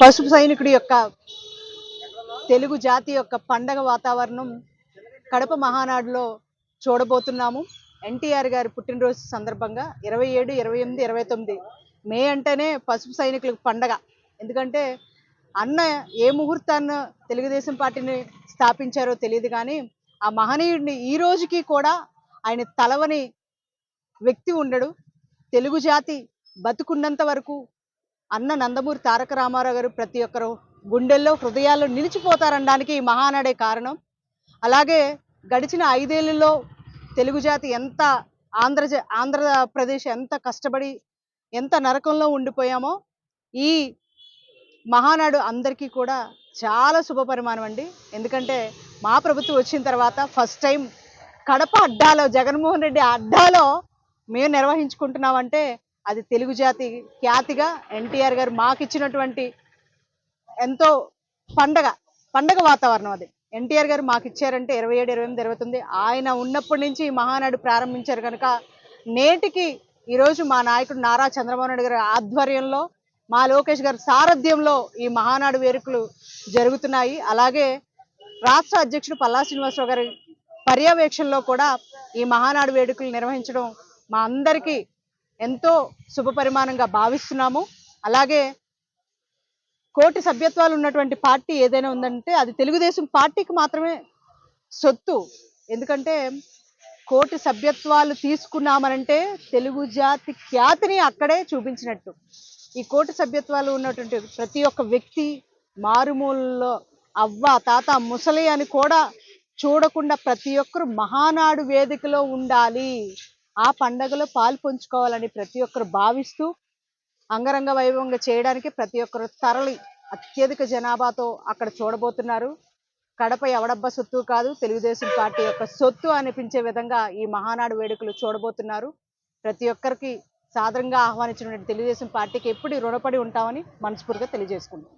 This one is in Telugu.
పసుపు సైనికుడి యొక్క తెలుగు జాతి యొక్క పండగ వాతావరణం కడప మహానాడులో చూడబోతున్నాము. ఎన్టీఆర్ గారి పుట్టినరోజు సందర్భంగా ఇరవై ఏడు ఇరవై ఎనిమిది ఇరవై తొమ్మిది మే అంటేనే పసుపు సైనికులకు పండగ. ఎందుకంటే అన్న ఏ ముహూర్తాన్ని తెలుగుదేశం పార్టీని స్థాపించారో తెలియదు కానీ ఆ మహనీయుడిని ఈ రోజుకి కూడా ఆయన తలవని వ్యక్తి ఉండడు. తెలుగు జాతి బతుకున్నంత వరకు అన్న నందమూరి తారక రామారావు గారు ప్రతి ఒక్కరు గుండెల్లో హృదయాల్లో నిలిచిపోతారనడానికి ఈ మహానాడే కారణం. అలాగే గడిచిన ఐదేళ్ళలో తెలుగు జాతి ఎంత ఆంధ్ర ఆంధ్రప్రదేశ్ ఎంత కష్టపడి ఎంత నరకంలో ఉండిపోయామో ఈ మహానాడు అందరికీ కూడా చాలా శుభపరిమాణం అండి. ఎందుకంటే మా ప్రభుత్వం వచ్చిన తర్వాత ఫస్ట్ టైం కడప అడ్డాలో జగన్మోహన్ రెడ్డి అడ్డాలో మేము నిర్వహించుకుంటున్నామంటే అది తెలుగు జాతి ఖ్యాతిగా ఎన్టీఆర్ గారు మాకు ఇచ్చినటువంటి ఎంతో పండగ పండగ వాతావరణం అది. ఎన్టీఆర్ గారు మాకు ఇచ్చారంటే ఇరవై ఏడు ఇరవై ఎనిమిది ఇరవై తొమ్మిది. ఆయన ఉన్నప్పటి నుంచి ఈ మహానాడు ప్రారంభించారు కనుక నేటికి ఈరోజు మా నాయకుడు నారా చంద్రబాబు నాయుడు గారి ఆధ్వర్యంలో మా లోకేష్ గారి సారథ్యంలో ఈ మహానాడు వేడుకలు జరుగుతున్నాయి. అలాగే రాష్ట్ర అధ్యక్షుడు పల్లా శ్రీనివాసరావు గారి పర్యవేక్షణలో కూడా ఈ మహానాడు వేడుకలు నిర్వహించడం మా అందరికీ ఎంతో శుభపరిమాణంగా భావిస్తున్నాము. అలాగే కోటి సభ్యత్వాలు ఉన్నటువంటి పార్టీ ఏదైనా ఉందంటే అది తెలుగుదేశం పార్టీకి మాత్రమే సొత్తు. ఎందుకంటే కోటి సభ్యత్వాలు తీసుకున్నామనంటే తెలుగు జాతి ఖ్యాతిని అక్కడే చూపించినట్టు. ఈ కోటి సభ్యత్వాలు ఉన్నటువంటి ప్రతి ఒక్క వ్యక్తి మారుమూలలో అవ్వ తాత ముసలి అని కూడా చూడకుండా ప్రతి ఒక్కరు మహానాడు వేదికలో ఉండాలి. ఆ పండగలో పాలు పంచుకోవాలని ప్రతి ఒక్కరు భావిస్తూ అంగరంగ వైభవంగా చేయడానికి ప్రతి ఒక్కరు తరలి అత్యధిక జనాభాతో అక్కడ చూడబోతున్నారు. కడప ఎవడబ్బ సొత్తు కాదు తెలుగుదేశం పార్టీ యొక్క సొత్తు అనిపించే విధంగా ఈ మహానాడు వేడుకలు చూడబోతున్నారు. ప్రతి ఒక్కరికి సాదరంగా ఆహ్వానించినటువంటి తెలుగుదేశం పార్టీకి ఎప్పుడు రుణపడి ఉంటామని మనస్ఫూర్తిగా తెలియజేసుకుంటాం